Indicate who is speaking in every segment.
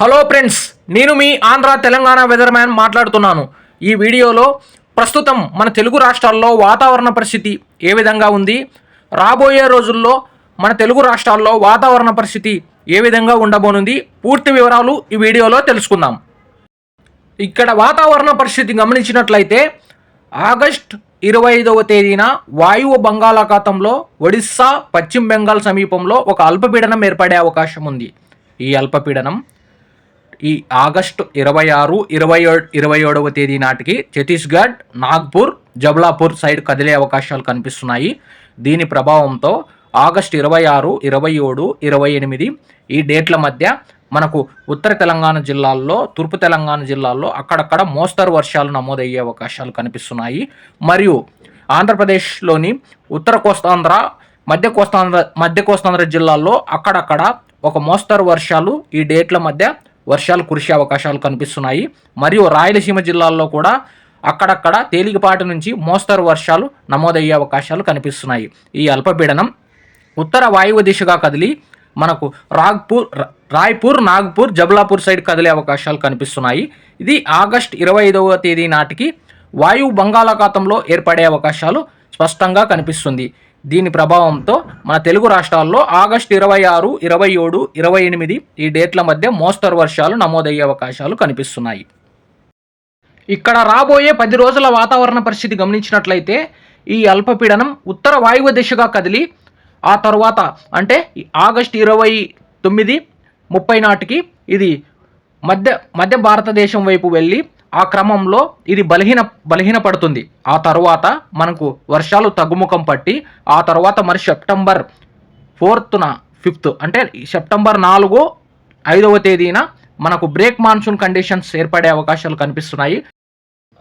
Speaker 1: Hello friends నేను మీ Andhra Telangana weather man మాట్లాడుతున్నాను. ఈ వీడియోలో ప్రస్తుతం మన తెలుగు రాష్ట్రాల్లో వాతావరణ పరిస్థితి ఏ విధంగా ఉంది? రాబోయే రోజుల్లో మన తెలుగు రాష్ట్రాల్లో వాతావరణ పరిస్థితి ఏ విధంగా ఉండబోనుంది? పూర్తి వివరాలు ఈ వీడియోలో తెలుసుకుందాం. ఇక్కడ వాతావరణ పరిస్థితి గమనించినట్లయితే ఆగస్ట్ ఇరవై ఐదవ తేదీన వాయువు బంగాళాఖాతంలో ఒడిస్సా పశ్చిమ బెంగాల్ సమీపంలో ఒక అల్పపీడనం ఏర్పడే అవకాశం ఉంది. ఈ అల్పపీడనం ఈ ఆగస్టు ఇరవై ఆరు ఇరవై ఇరవై ఏడవ తేదీ నాటికి ఛత్తీస్గఢ్ నాగ్పూర్ జబలాపూర్ సైడ్ కదిలే అవకాశాలు కనిపిస్తున్నాయి. దీని ప్రభావంతో ఆగస్టు ఇరవై ఆరు ఇరవై ఏడు ఇరవై ఎనిమిది ఈ డేట్ల మధ్య మనకు ఉత్తర తెలంగాణ జిల్లాల్లో తూర్పు తెలంగాణ జిల్లాల్లో అక్కడక్కడ మోస్తరు వర్షాలు నమోదయ్యే అవకాశాలు కనిపిస్తున్నాయి. మరియు ఆంధ్రప్రదేశ్లోని ఉత్తర కోస్తాంధ్ర మధ్య కోస్తాంధ్ర మధ్య కోస్తాంధ్ర జిల్లాల్లో అక్కడక్కడ ఒక మోస్తరు వర్షాలు ఈ డేట్ల మధ్య వర్షాలు కురిసే అవకాశాలు కనిపిస్తున్నాయి. మరియు రాయలసీమ జిల్లాల్లో కూడా అక్కడక్కడ తేలికపాటి నుంచి మోస్తరు వర్షాలు నమోదయ్యే అవకాశాలు కనిపిస్తున్నాయి. ఈ అల్పపీడనం ఉత్తర వాయువ్య దిశగా కదిలి మనకు రాగ్పూర్ రాయ్పూర్ నాగ్పూర్ జబలాపూర్ సైడ్ కదిలే అవకాశాలు కనిపిస్తున్నాయి. ఇది ఆగస్ట్ ఇరవై ఐదవ తేదీ నాటికి వాయువు బంగాళాఖాతంలో ఏర్పడే అవకాశాలు స్పష్టంగా కనిపిస్తుంది. దీని ప్రభావంతో మన తెలుగు రాష్ట్రాల్లో ఆగస్ట్ ఇరవై ఆరు ఇరవై ఏడు ఇరవై ఎనిమిది ఈ డేట్ల మధ్య మోస్తరు వర్షాలు నమోదయ్యే అవకాశాలు కనిపిస్తున్నాయి. ఇక్కడ రాబోయే పది రోజుల వాతావరణ పరిస్థితి గమనించినట్లయితే ఈ అల్పపీడనం ఉత్తర వాయువ్య దిశగా కదిలి ఆ తర్వాత అంటే ఆగస్టు ఆగస్ట్ ఇరవై తొమ్మిది ముప్పై నాటికి ఇది మధ్య మధ్య భారతదేశం వైపు వెళ్ళి ఆ క్రమంలో ఇది బలహీన బలహీనపడుతుంది. ఆ తర్వాత మనకు వర్షాలు తగ్గుముఖం పట్టి ఆ తర్వాత మరి సెప్టెంబర్ ఫోర్త్న ఫిఫ్త్ అంటే సెప్టెంబర్ నాలుగు ఐదవ తేదీన మనకు బ్రేక్ మాన్సూన్ కండిషన్స్ ఏర్పడే అవకాశాలు కనిపిస్తున్నాయి.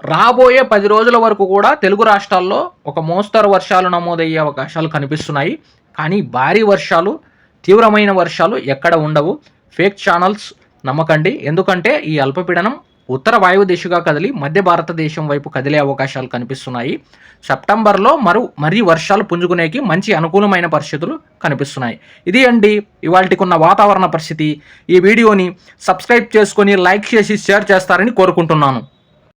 Speaker 1: రాబోయే పది రోజుల వరకు కూడా తెలుగు రాష్ట్రాల్లో ఒక మోస్తరు వర్షాలు నమోదయ్యే అవకాశాలు కనిపిస్తున్నాయి. కానీ భారీ వర్షాలు తీవ్రమైన వర్షాలు ఎక్కడ ఉండవు. ఫేక్ ఛానల్స్ నమ్మకండి. ఎందుకంటే ఈ అల్పపీడనం ఉత్తర వాయువు దిశగా కదిలి మధ్య భారతదేశం వైపు కదిలే అవకాశాలు కనిపిస్తున్నాయి. సెప్టెంబర్లో మరు మరీ వర్షాలు పుంజుకునేకి మంచి అనుకూలమైన పరిస్థితులు కనిపిస్తున్నాయి. ఇది అండి ఇవాళకున్న వాతావరణ పరిస్థితి. ఈ వీడియోని సబ్స్క్రైబ్ చేసుకొని లైక్ చేసి షేర్ చేస్తారని కోరుకుంటున్నాను.